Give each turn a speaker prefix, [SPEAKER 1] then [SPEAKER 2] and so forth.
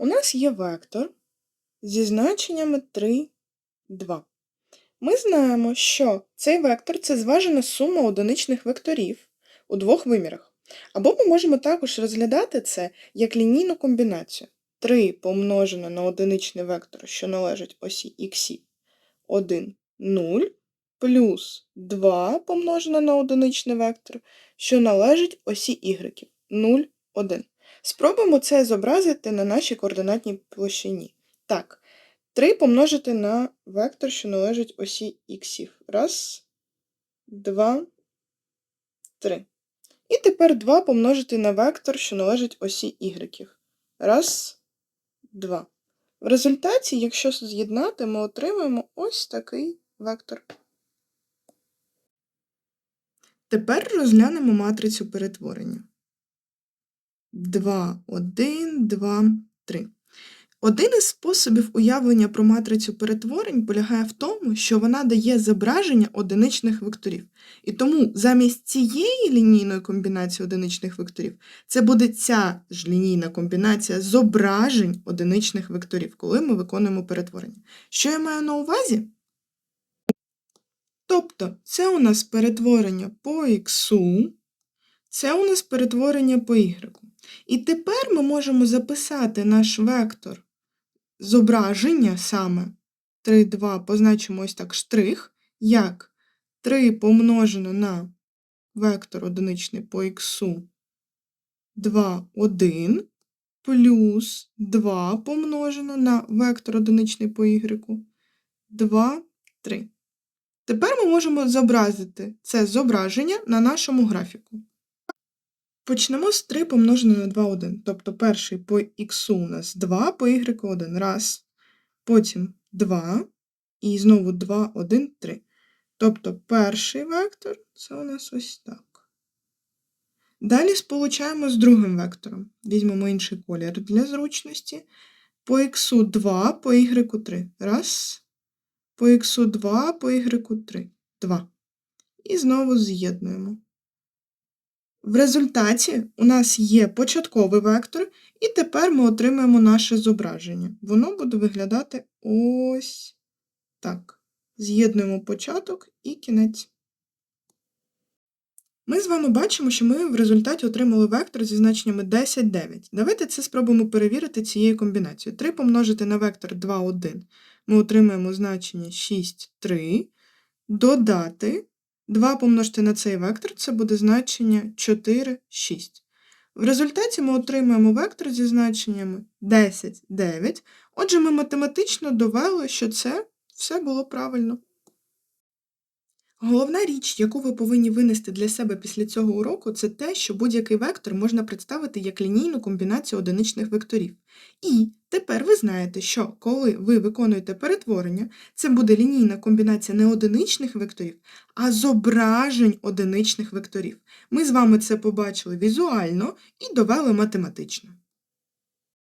[SPEAKER 1] У нас є вектор зі значеннями 3, 2. Ми знаємо, що цей вектор це зважена сума одиничних векторів у двох вимірах. Або ми можемо також розглядати це як лінійну комбінацію. 3 помножено на одиничний вектор, що належить осі х, 1, 0, плюс 2 помножено на одиничний вектор, що належить осі y, 0, 1. Спробуємо це зобразити на нашій координатній площині. Так, 3 помножити на вектор, що належить осі х. Раз, два, три. І тепер 2 помножити на вектор, що належить осі y. Раз, два. В результаті, якщо з'єднати, ми отримаємо ось такий вектор. Тепер розглянемо матрицю перетворення. 2, 1, 2, 3. Один із способів уявлення про матрицю перетворень полягає в тому, що вона дає зображення одиничних векторів. І тому замість цієї лінійної комбінації одиничних векторів це буде ця ж лінійна комбінація зображень одиничних векторів, коли ми виконуємо перетворення. Що я маю на увазі? Тобто, це у нас перетворення по х, це у нас перетворення по y. І тепер ми можемо записати наш вектор зображення саме 3, 2, позначимо ось так штрих, як 3 помножено на вектор одиничний по х 2, 1, плюс 2 помножено на вектор одиничний по y 2, 3. Тепер ми можемо зобразити це зображення на нашому графіку. Почнемо з 3 помножено на 2, 1. Тобто перший по х у нас 2, по y 1. Раз. Потім 2. І знову 2, 1, 3. Тобто перший вектор це у нас ось так. Далі сполучаємо з другим вектором. Візьмемо інший колір для зручності. По х 2, по y 3. Раз. По х 2, по y 3. 2. І знову з'єднуємо. В результаті у нас є початковий вектор, і тепер ми отримаємо наше зображення. Воно буде виглядати ось так. З'єднуємо початок і кінець. Ми з вами бачимо, що ми в результаті отримали вектор зі значеннями 10, 9. Давайте це спробуємо перевірити цією комбінацією. 3 помножити на вектор 2, 1. Ми отримаємо значення 6, 3. Додати 2 помножити на цей вектор це буде значення 4, 6. В результаті ми отримаємо вектор зі значеннями 10, 9. Отже, ми математично довели, що це все було правильно. Головна річ, яку ви повинні винести для себе після цього уроку, це те, що будь-який вектор можна представити як лінійну комбінацію одиничних векторів. І тепер ви знаєте, що коли ви виконуєте перетворення, це буде лінійна комбінація не одиничних векторів, а зображень одиничних векторів. Ми з вами це побачили візуально і довели математично.